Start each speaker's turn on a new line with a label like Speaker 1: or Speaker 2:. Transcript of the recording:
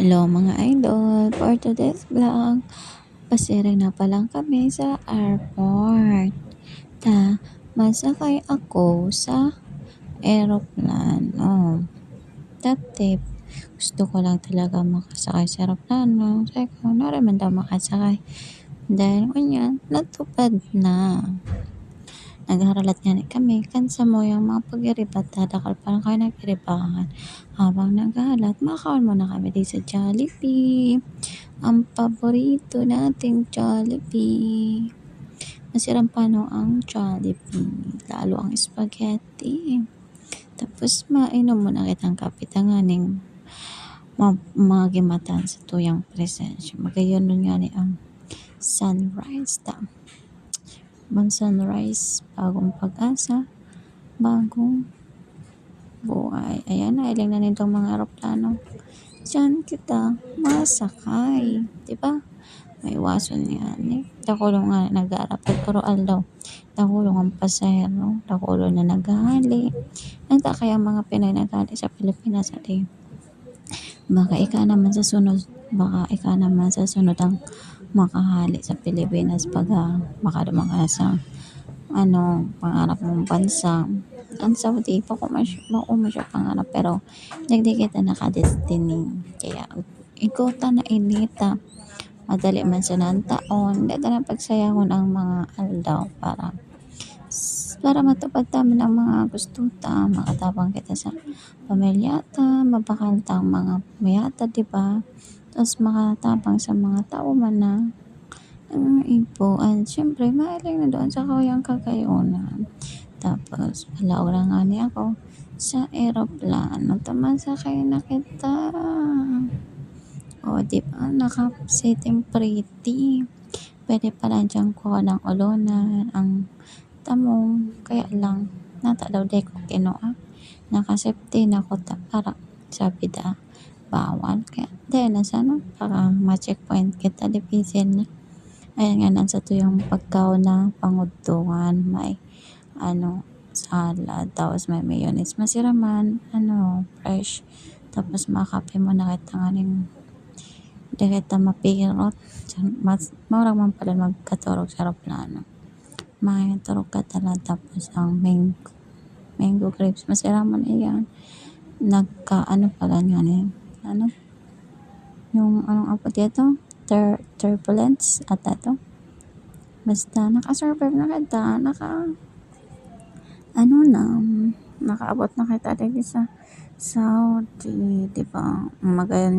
Speaker 1: Hello mga idol, for today's vlog, pasiring na pa lang kami sa airport. Ta, masakay ako sa aeroplano. Dati, gusto ko lang talaga makasakay sa aeroplano. Sabi ko, naraman daw makasakay. Dahil ganyan, natupad na. Nagharalat nga kami, kansa mo yung mga pag-iribat, dadakal pa lang kayo nag-iribahan. Habang naghahalat, makaon muna kami di sa Jollibee. Ang paborito nating Jollibee. Masirang pano ang Jollibee, lalo ang spaghetti. Tapos mainom mo na kitang kapitanganing magimatan sa tuyang presensya. Magayon nun nga ni ang sunrise ta. Bang sunrise, bagong pag-asa, bagong buhay. Ayan na, ilang na nitong mga aeroplano. Diyan kita masakay. Diba? May wason nga ni. Dakulong nga nag-aarap. Pero aldaw, dakulong ang pasahero. Dakulong na naghali. Nagta kaya mga Pinay naghali sa Pilipinas. Ati, baka ika naman sa sunod. Baka ika naman sa sunod ang makahali sa Pilipinas pag uh, makadumang ka sa ano, pangarap mong bansa. Ang Saudi, ko masya pangarap, pero nagdi kita nakadestiny. Kaya, ikota na inita. Madali man sa ng taon, na pagsayahon ang mga aldaw para para matupad namin ang mga gusto ta, makatabang kita sa pamilya ta, mabakal ta ang mga mayata, di ba? Tapos makatabang sa mga tao man na ang ipo. At syempre, mailing na doon sa kayang kagayunan. Tapos, palaw na nga ako sa aeroplano. Tamasakay na kita. O, di ba? Naka-sitting pretty. Pwede pala dyan ko ng ulunan. Ang tamong, kaya lang, nata daw de ko kinoa. Nakasafety na ko ta para sabi da bawal. Kaya, dahil na sana, para ma-checkpoint kita, dipisil na. Ayan nga, nasa to yung pagkaw na pangutuan. May, ano, salad. Tapos may mayonnaise. Masiraman, ano, fresh. Tapos makape mo na kita nga ning di kita mapirot. Mas, maurang man pala magkaturog sa aeroplano. May turog ka tala. Tapos ang mango, mango grapes. Masiraman iyan. Nagka, ano pala nga ni, ano, yung, anong apo dito? tur turbulence at ito. Basta nakasurvive na kita, naka ano na, nakaabot na kita dito sa Saudi, di ba? Magayon